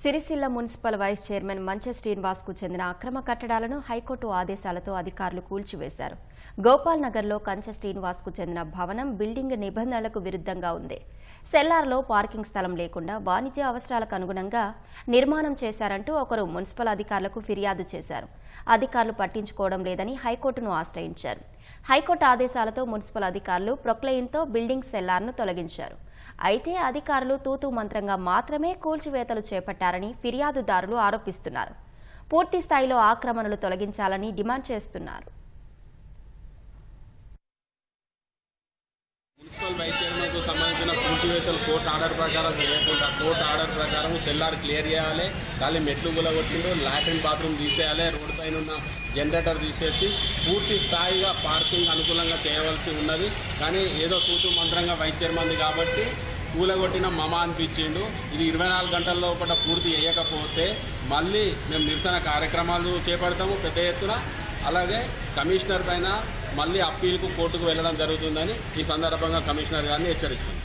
Sircilla municipal vice chairman Manche శ్రీనివాస్కు చెందిన అక్రమ కట్టడాలను హైకోర్టు ఆదేశాలతో అధికారులు కూల్చివేశారు. గోపాల్ నగర్లో కంచె శ్రీనివాస్కు చెందిన భవనం బిల్డింగ్ నిబంధనలకు విరుద్ధంగా ఉంది. సెల్లార్లో పార్కింగ్ స్థలం లేకుండా వాణిజ్య అవసరాలకు అనుగుణంగా నిర్మాణం చేశారంటూ ఒకరు మున్సిపల్ అధికారులకు ఫిర్యాదు చేశారు. అధికారులు పట్టించుకోవడం లేదని హైకోర్టును ఆశ్రయించారు. హైకోర్టు ఆదేశాలతో మున్సిపల్ అధికారులు ప్రొక్లెయిన్తో బిల్డింగ్ సెల్లార్ను తొలగించారు. అయితే అధికారులు తూతూ మంత్రంగా మాత్రమే కూల్చివేతలు చేపట్టారని ఫిర్యాదుదారులు ఆరోపిస్తున్నారు. పూర్తి స్థాయిలో ఆక్రమణలు తొలగించాలని డిమాండ్ చేస్తున్నారు. మున్సిపల్ వైస్ చైర్మన్కు సంబంధించిన కూల్చివేతలు కోర్టు ఆర్డర్ ప్రకారం జరగకుండా కోర్టు ఆర్డర్ ప్రకారం సెల్లార్ క్లియర్ చేయాలి. ఖాళీ మెట్లు గులగొట్టిండు లాట్రిన్ బాత్రూమ్ తీసేయాలి రోడ్డు పైన ఉన్న జనరేటర్ తీసేసి పూర్తి స్థాయిగా పార్కింగ్ అనుకూలంగా చేయవలసి ఉన్నది. కానీ ఏదో తూతు మంత్రంగా వైస్ చైర్మన్ది కాబట్టి కూలగొట్టిన మమ అనిపించిండు. ఇది ఇరవై నాలుగు గంటల లోపల పూర్తి చేయకపోతే మళ్ళీ మేము నిరసన కార్యక్రమాలు చేపడతాము పెద్ద ఎత్తున. అలాగే కమిషనర్ పైన మళ్ళీ అప్పీల్కు కోర్టుకు వెళ్ళడం జరుగుతుందని ఈ సందర్భంగా కమిషనర్ గారిని హెచ్చరిస్తుంది